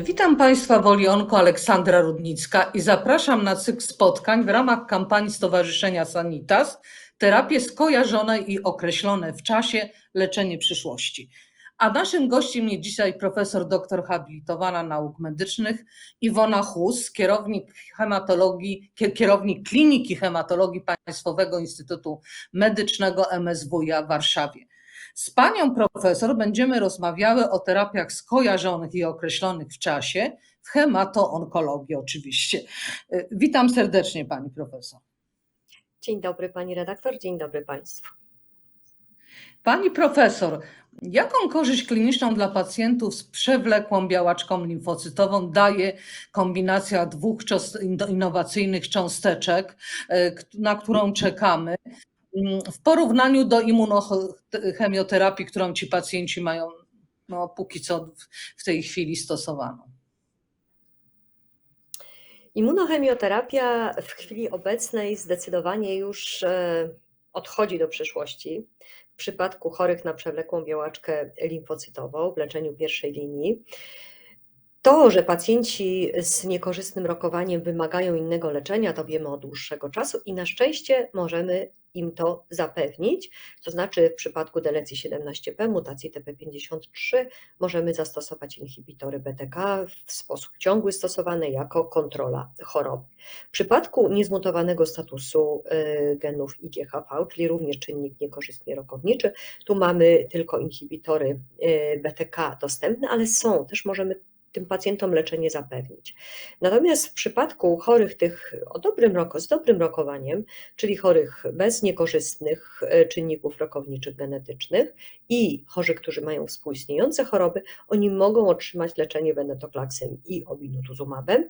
Witam Państwa w Olionku Aleksandra Rudnicka i zapraszam na cykl spotkań w ramach kampanii Stowarzyszenia Sanitas Terapie skojarzone i określone w czasie leczenie przyszłości. A naszym gościem jest dzisiaj profesor doktor habilitowana nauk medycznych Iwona Hus, kierownik hematologii, kierownik Kliniki Hematologii Państwowego Instytutu Medycznego MSWiA w Warszawie. Z panią profesor będziemy rozmawiały o terapiach skojarzonych i określonych w czasie, w hematoonkologii oczywiście. Witam serdecznie pani profesor. Dzień dobry pani redaktor, dzień dobry państwu. Pani profesor, jaką korzyść kliniczną dla pacjentów z przewlekłą białaczką limfocytową daje kombinacja dwóch innowacyjnych cząsteczek, na którą czekamy? W porównaniu do immunochemioterapii, którą ci pacjenci mają no, póki co w tej chwili stosowaną. Immunochemioterapia w chwili obecnej zdecydowanie już odchodzi do przyszłości. W przypadku chorych na przewlekłą białaczkę limfocytową w leczeniu pierwszej linii to, że pacjenci z niekorzystnym rokowaniem wymagają innego leczenia, to wiemy od dłuższego czasu i na szczęście możemy im to zapewnić. To znaczy, w przypadku delecji 17p, mutacji TP53, możemy zastosować inhibitory BTK w sposób ciągły stosowany jako kontrola choroby. W przypadku niezmutowanego statusu y, genów IGHV, czyli również czynnik niekorzystnie rokowniczy, tu mamy tylko inhibitory y, BTK dostępne, ale są, też możemy tym pacjentom leczenie zapewnić. Natomiast w przypadku chorych tych o dobrym z dobrym rokowaniem, czyli chorych bez niekorzystnych e, czynników rokowniczych genetycznych i chorzy, którzy mają współistniejące choroby, oni mogą otrzymać leczenie venetoklaksem i obinutuzumabem.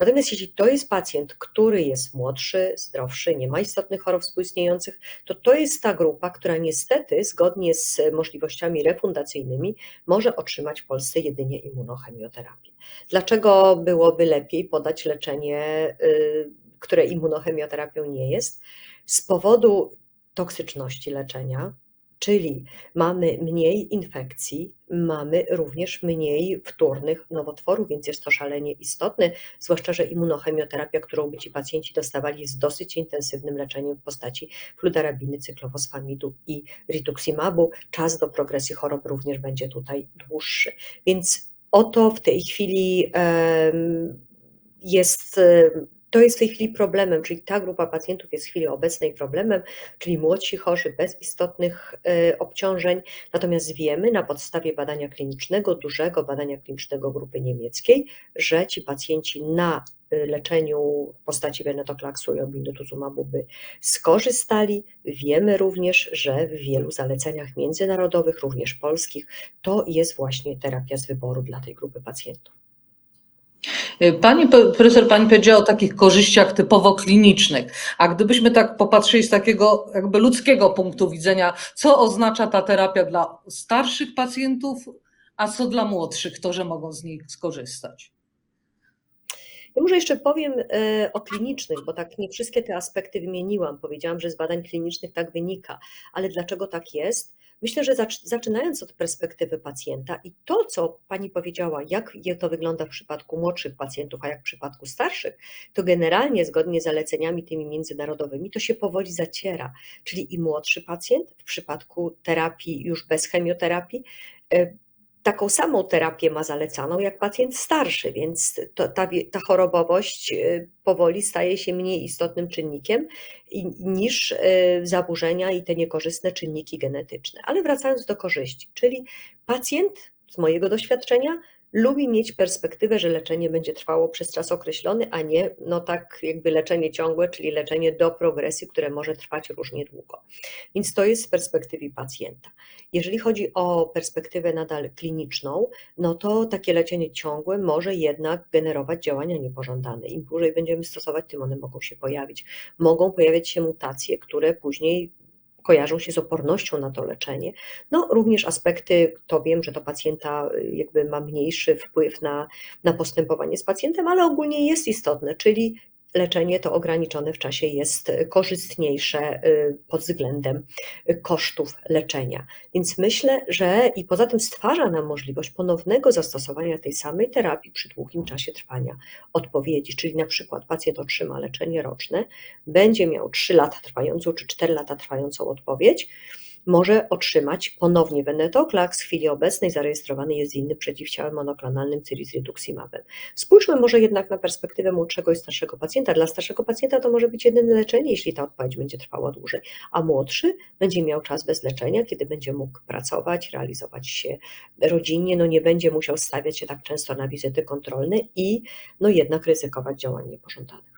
Natomiast jeśli to jest pacjent, który jest młodszy, zdrowszy, nie ma istotnych chorób współistniejących, to to jest ta grupa, która niestety zgodnie z możliwościami refundacyjnymi może otrzymać w Polsce jedynie immunochemioterapię Dlaczego byłoby lepiej podać leczenie, y, które immunochemioterapią nie jest? Z powodu toksyczności leczenia, czyli mamy mniej infekcji, mamy również mniej wtórnych nowotworów, więc jest to szalenie istotne, zwłaszcza, że immunochemioterapia, którą by ci pacjenci dostawali jest dosyć intensywnym leczeniem w postaci fludarabiny, cyklofosfamidu i rituximabu. Czas do progresji chorob również będzie tutaj dłuższy. Więc Oto w tej chwili jest, to jest w tej chwili problemem, czyli ta grupa pacjentów jest w chwili obecnej problemem, czyli młodsi chorzy bez istotnych e, obciążeń. Natomiast wiemy na podstawie badania klinicznego, dużego badania klinicznego grupy niemieckiej, że ci pacjenci na Y, leczeniu w postaci venetoklaksu i obinutuzumab by skorzystali. Wiemy również, że w wielu zaleceniach międzynarodowych, również polskich, to jest właśnie terapia z wyboru dla tej grupy pacjentów. Y, pani profesor, pani powiedziała o takich korzyściach typowo klinicznych, a gdybyśmy tak popatrzyli z takiego jakby ludzkiego punktu widzenia, co oznacza ta terapia dla starszych pacjentów, a co dla młodszych, to, że mogą z niej skorzystać? Ja może jeszcze powiem e, o klinicznych, bo tak nie wszystkie te aspekty wymieniłam. Powiedziałam, że z badań klinicznych tak wynika, ale dlaczego tak jest? Myślę, że zaczynając od perspektywy pacjenta i to, co Pani powiedziała, jak to wygląda w przypadku młodszych pacjentów, a jak w przypadku starszych, to generalnie zgodnie z zaleceniami tymi międzynarodowymi to się powoli zaciera. Czyli i młodszy pacjent w przypadku terapii już bez chemioterapii e, taką samą terapię ma zalecaną jak pacjent starszy, więc to, ta, ta chorobowość y, powoli staje się mniej istotnym czynnikiem niż y, zaburzenia i te niekorzystne czynniki genetyczne. Ale wracając do korzyści, czyli pacjent z mojego doświadczenia lubi mieć perspektywę, że leczenie będzie trwało przez czas określony, a nie no tak jakby leczenie ciągłe, czyli leczenie do progresji, które może trwać różnie długo. Więc to jest z perspektywy pacjenta. Jeżeli chodzi o perspektywę nadal kliniczną, no to takie leczenie ciągłe może jednak generować działania niepożądane. Im dłużej będziemy stosować, tym one mogą się pojawić. Mogą pojawiać się mutacje, które później kojarzą się z opornością na to leczenie. No również aspekty, to wiem, że to pacjenta y, jakby ma mniejszy wpływ na, na postępowanie z pacjentem, ale ogólnie jest istotne, czyli leczenie to ograniczone w czasie jest korzystniejsze y, pod względem kosztów leczenia. Więc myślę, że i poza tym stwarza nam możliwość ponownego zastosowania tej samej terapii przy długim czasie trwania odpowiedzi, czyli na przykład pacjent otrzyma leczenie roczne, będzie miał 3 lata trwającą czy 4 lata trwającą odpowiedź, może otrzymać ponownie venetoclax. W chwili obecnej zarejestrowany jest z innym przeciwciałem monoklonalnym cyrizrituximabem. Spójrzmy może jednak na perspektywę młodszego i starszego pacjenta. Dla starszego pacjenta to może być jedyne leczenie, jeśli ta odpowiedź będzie trwała dłużej, a młodszy będzie miał czas bez leczenia, kiedy będzie mógł pracować, realizować się rodzinnie, no nie będzie musiał stawiać się tak często na wizyty kontrolne i no jednak ryzykować działań niepożądanych.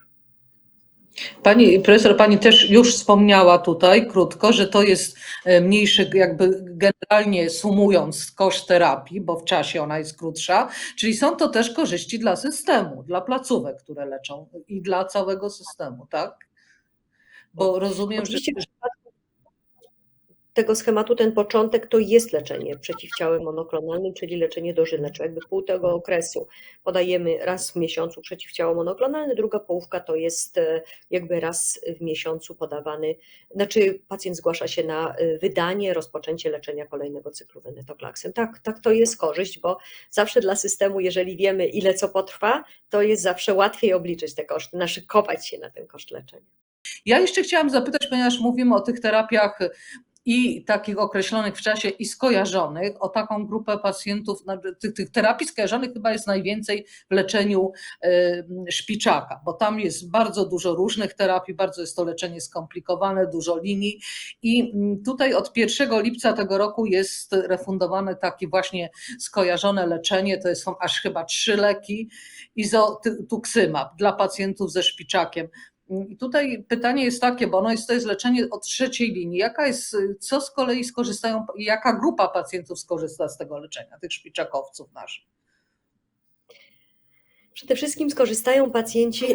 Pani profesor, pani też już wspomniała tutaj krótko, że to jest e, mniejszy, jakby generalnie sumując koszt terapii, bo w czasie ona jest krótsza, czyli są to też korzyści dla systemu, dla placówek, które leczą i dla całego systemu, tak? Bo rozumiem, że. Oczywiście przypadku tego schematu ten początek to jest leczenie przeciwciałem monoklonalnym, czyli leczenie dożylne, czyli jakby pół tego okresu podajemy raz w miesiącu przeciwciało monoklonalne, druga połówka to jest e, jakby raz w miesiącu podawany, znaczy pacjent zgłasza się na e, wydanie, rozpoczęcie leczenia kolejnego cyklu venetoclaxem. Tak, tak to jest korzyść, bo zawsze dla systemu, jeżeli wiemy ile co potrwa, to jest zawsze łatwiej obliczyć te koszty, naszykować się na ten koszt leczenia. Ja jeszcze chciałam zapytać, ponieważ mówimy o tych terapiach i takich określonych w czasie i skojarzonych, o taką grupę pacjentów, tych, tych terapii skojarzonych chyba jest najwięcej w leczeniu szpiczaka, bo tam jest bardzo dużo różnych terapii, bardzo jest to leczenie skomplikowane, dużo linii i tutaj od 1 lipca tego roku jest refundowane takie właśnie skojarzone leczenie, to są aż chyba trzy leki, izotuksymab dla pacjentów ze szpiczakiem. I tutaj pytanie jest takie, bo ono jest, to jest leczenie od trzeciej linii. Jaka jest, co z kolei skorzystają, jaka grupa pacjentów skorzysta z tego leczenia, tych szpiczakowców naszych? Przede wszystkim skorzystają pacjenci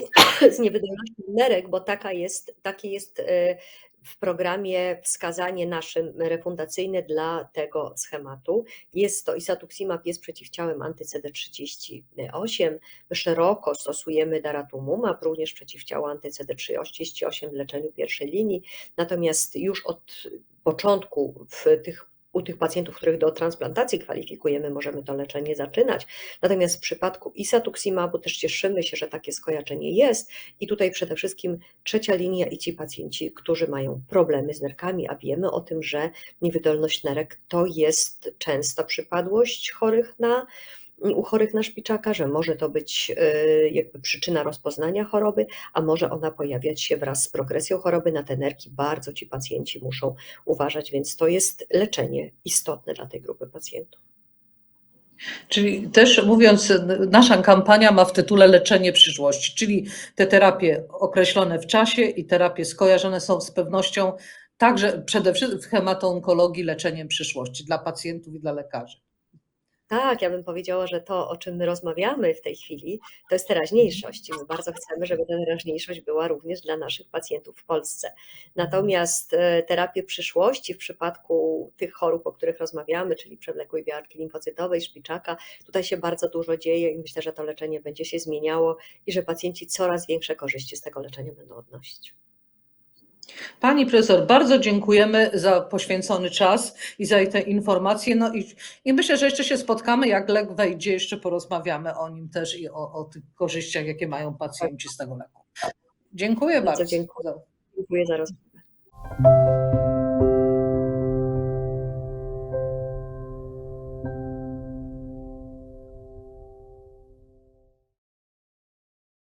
z niewydolności nerek, bo taka jest, taki jest e, w programie wskazanie naszym refundacyjne dla tego schematu. Jest to isatuximab, jest przeciwciałem anty-CD38. My szeroko stosujemy daratumumab, również przeciwciało anty-CD38 w leczeniu pierwszej linii. Natomiast już od początku w tych u tych pacjentów, których do transplantacji kwalifikujemy, możemy to leczenie zaczynać. Natomiast w przypadku isatuximabu też cieszymy się, że takie skojarzenie jest i tutaj przede wszystkim trzecia linia i ci pacjenci, którzy mają problemy z nerkami, a wiemy o tym, że niewydolność nerek to jest częsta przypadłość chorych na u chorych na szpiczaka, że może to być y, jakby przyczyna rozpoznania choroby, a może ona pojawiać się wraz z progresją choroby. Na te nerki bardzo ci pacjenci muszą uważać, więc to jest leczenie istotne dla tej grupy pacjentów. Czyli też mówiąc, nasza kampania ma w tytule leczenie przyszłości, czyli te terapie określone w czasie i terapie skojarzone są z pewnością także przede wszystkim w hemato-onkologii leczeniem przyszłości dla pacjentów i dla lekarzy. Tak, ja bym powiedziała, że to, o czym my rozmawiamy w tej chwili, to jest teraźniejszość. My bardzo chcemy, żeby ta teraźniejszość była również dla naszych pacjentów w Polsce. Natomiast e, terapie przyszłości w przypadku tych chorób, o których rozmawiamy, czyli przewlekłej białki limfocytowej, szpiczaka, tutaj się bardzo dużo dzieje i myślę, że to leczenie będzie się zmieniało i że pacjenci coraz większe korzyści z tego leczenia będą odnosić. Pani profesor, bardzo dziękujemy za poświęcony czas i za te informacje. No i, i myślę, że jeszcze się spotkamy, jak lek wejdzie, jeszcze porozmawiamy o nim też i o, o tych korzyściach, jakie mają pacjenci z tego leku. Dziękuję bardzo. Bardzo dziękuję. Dziękuję za rozmowę.